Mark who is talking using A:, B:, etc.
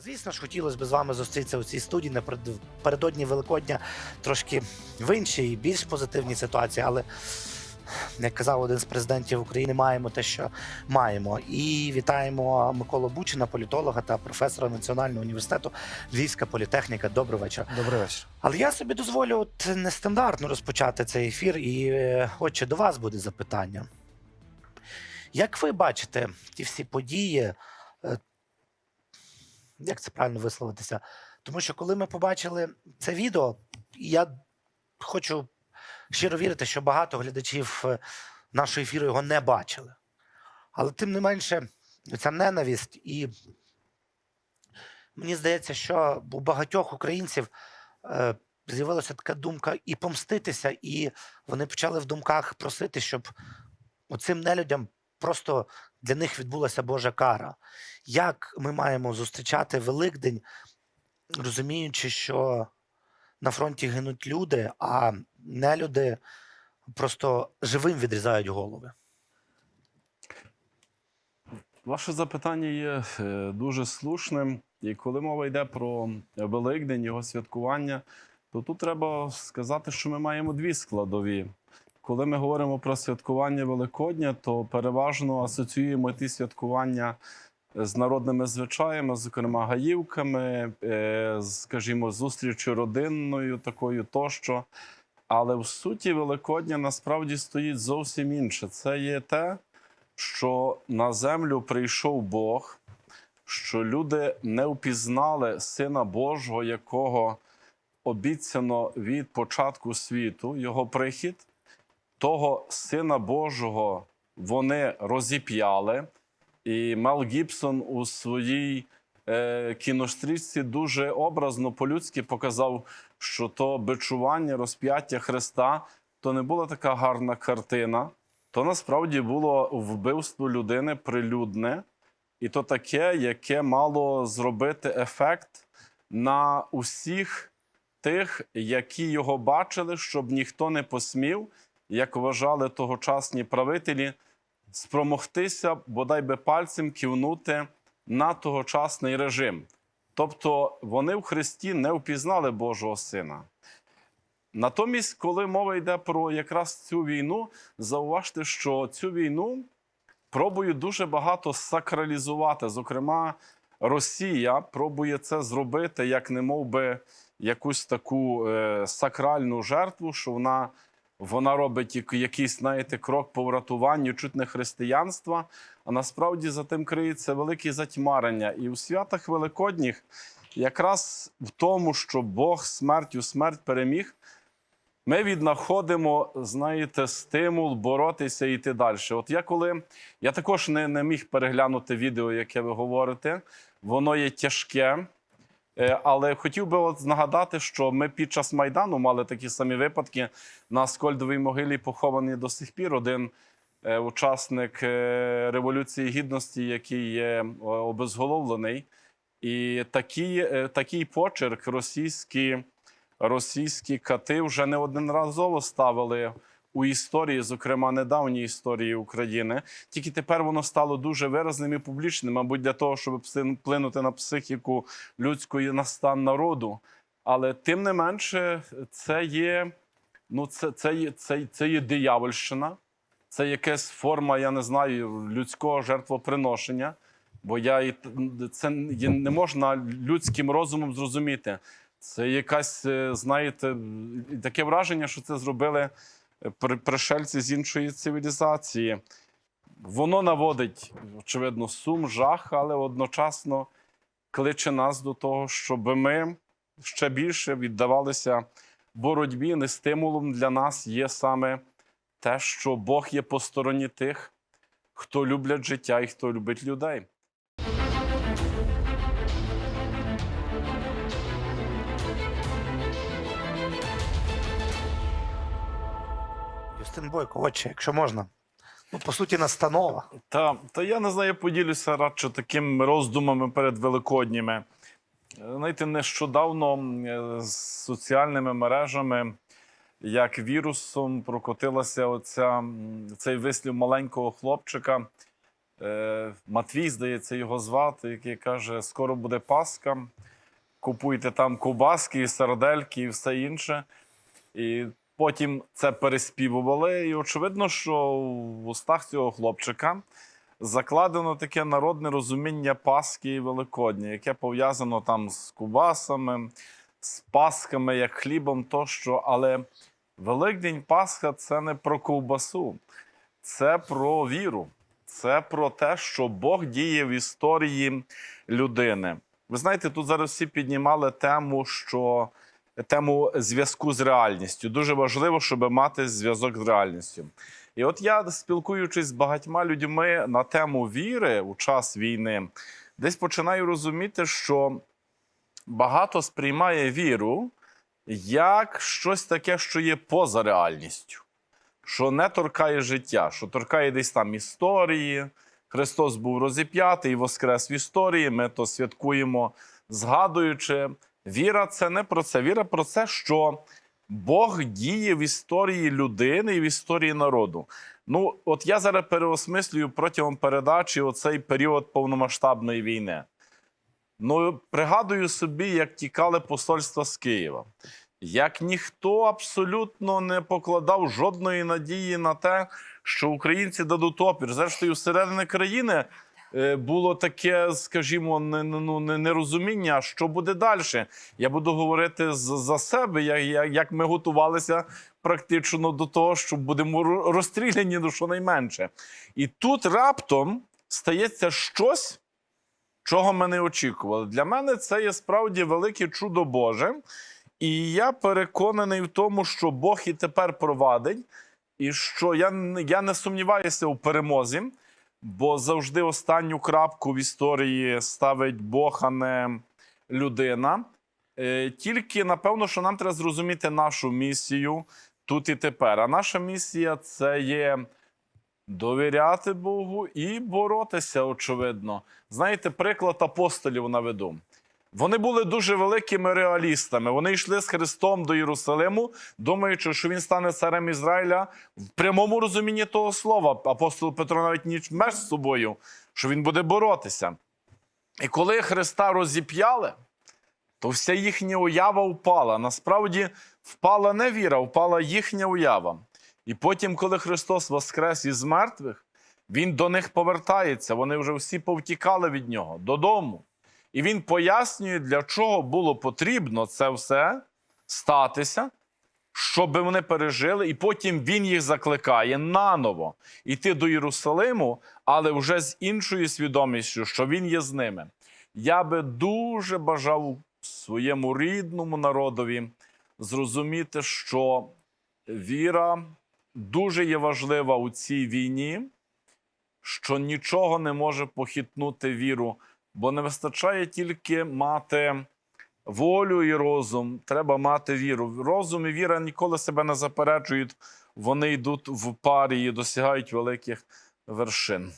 A: Звісно ж, хотілося б з вами зустрітися у цій студії напередодні Великодня трошки в іншій, більш позитивній ситуації, але як казав один з президентів України, маємо те, що маємо. І вітаємо Миколу Бучина, політолога та професора Національного університету Львівська політехніка. Добрий вечір.
B: Добрий вечір.
A: Але я собі дозволю от нестандартно розпочати цей ефір, і е, отче, до вас буде запитання. Як ви бачите ті всі події? Як це правильно висловитися? Тому що коли ми побачили це відео, я хочу щиро вірити, що багато глядачів е, нашого ефіру його не бачили. Але тим не менше, ця ненависть і мені здається, що у багатьох українців е, з'явилася така думка і помститися, і вони почали в думках просити, щоб оцим нелюдям просто для них відбулася Божа кара. Як ми маємо зустрічати Великдень, розуміючи, що на фронті гинуть люди, а нелюди просто живим відрізають голови?
C: Ваше запитання є е, дуже слушним. І коли мова йде про Великдень, його святкування, то тут треба сказати, що ми маємо дві складові. Коли ми говоримо про святкування Великодня, то переважно асоціюємо ті святкування з народними звичаями, зокрема гаївками, е, скажімо, зустрічю родинною такою тощо. Але в суті Великодня насправді стоїть зовсім інше. Це є те, що на землю прийшов Бог, що люди не впізнали Сина Божого, якого обіцяно від початку світу, його прихід. Того Сина Божого вони розіп'яли. І Мел Гібсон у своїй е, кінострічці дуже образно по-людськи показав, що то бичування, розп'яття Христа то не була така гарна картина, то насправді було вбивство людини прилюдне, і то таке, яке мало зробити ефект на усіх тих, які його бачили, щоб ніхто не посмів, як вважали тогочасні правителі, спромогтися бодай би пальцем кивнути на тогочасний режим. Тобто вони в Христі не впізнали Божого Сина. Натомість, коли мова йде про якраз цю війну, зауважте, що цю війну пробує дуже багато сакралізувати. Зокрема, Росія пробує це зробити як не мов би якусь таку е, сакральну жертву, що вона, вона робить якийсь, знаєте, крок по врятуванню чуть не християнства. А насправді за тим криється велике затьмарення. І у святах Великодніх, якраз в тому, що Бог смертю смерть переміг, ми віднаходимо, знаєте, стимул боротися і йти далі. От я коли я також не, не міг переглянути відео, яке ви говорите, воно є тяжке. Е, Але хотів би от нагадати, що ми під час Майдану мали такі самі випадки. На Скольдовій могилі похований до сих пір один е, учасник е, Революції Гідності, який є обезголовлений. І такий, такий почерк російські, російські кати вже неодноразово ставили у історії, зокрема недавній історії України. Тільки тепер воно стало дуже виразним і публічним, мабуть, для того, щоб вплинути на психіку людську і на стан народу. Але тим не менше, це є, ну, це, це, є, це, це є диявольщина, це якась форма, я не знаю, людського жертвоприношення. Бо я і це не можна людським розумом зрозуміти. Це якась, е, знаєте, таке враження, що це зробили пришельці з іншої цивілізації. Воно наводить, очевидно, сум, жах, але одночасно кличе нас до того, щоб ми ще більше віддавалися боротьбі. Не стимулом для нас є саме те, що Бог є по стороні тих, хто люблять життя і хто любить людей.
A: Юстин Бойко, отче, якщо можна. Ну, по суті, настанова.
C: Та, та я не знаю, поділюся радше такими роздумами перед Великодніми. Е, Знаєте, нещодавно е, з соціальними мережами, як вірусом, прокотилася оця, цей вислів маленького хлопчика, е, Матвій, здається, його звати, який каже: скоро буде Пасха, купуйте там ковбаски, сардельки і все інше. І потім це переспівували. І очевидно, що в устах цього хлопчика закладено таке народне розуміння Пасхи і Великодня, яке пов'язано там з кубасами, з пасхами, як хлібом тощо. Але Великдень Пасха це не про ковбасу, це про віру, це про те, що Бог діє в історії людини. Ви знаєте, тут зараз всі піднімали тему, що тему зв'язку з реальністю. Дуже важливо, щоб мати зв'язок з реальністю. І от я, спілкуючись з багатьма людьми на тему віри у час війни, десь починаю розуміти, що багато сприймає віру як щось таке, що є поза реальністю, що не торкає життя, що торкає десь там історії. Христос був розіп'ятий воскрес в історії. Ми то святкуємо, згадуючи. Віра це не про це. Віра про це, що Бог діє в історії людини і в історії народу. Ну, от я зараз переосмислюю протягом передачі оцей період повномасштабної війни. Ну, пригадую собі, як тікали посольства з Києва, як ніхто абсолютно не покладав жодної надії на те, що українці дадуть опір. Зрештою, всередині країни було таке, скажімо, ну, нерозуміння, що буде далі. Я буду говорити за себе, як ми готувалися практично до того, що будемо розстріляні ну, щонайменше. І тут раптом стається щось чого ми не очікували. Для мене це є справді велике чудо Боже. І я переконаний в тому, що Бог і тепер провадить, і що я, я не сумніваюся у перемозі, бо завжди останню крапку в історії ставить Бог, а не людина. Е, Тільки напевно, що нам треба зрозуміти нашу місію тут і тепер. А наша місія це є довіряти Богу і боротися, очевидно. Знаєте, приклад апостолів наведу. Вони були дуже великими реалістами. Вони йшли з Христом до Єрусалиму, думаючи, що він стане царем Ізраїля в прямому розумінні того слова. Апостол Петро навіть ніч меж з собою, що він буде боротися. І коли Христа розіп'яли, то вся їхня уява впала. Насправді впала не віра, впала їхня уява. І потім, коли Христос воскрес із мертвих, Він до них повертається. Вони вже всі повтікали від нього додому. І він пояснює, для чого було потрібно це все статися, щоб вони пережили, і потім він їх закликає наново йти до Єрусалиму, але вже з іншою свідомістю, що він є з ними. Я би дуже бажав своєму рідному народові зрозуміти, що віра дуже є важлива у цій війні, що нічого не може похитнути віру, бо не вистачає тільки мати волю і розум. Треба мати віру. Розум і віра ніколи себе не заперечують, вони йдуть в парі і досягають великих вершин.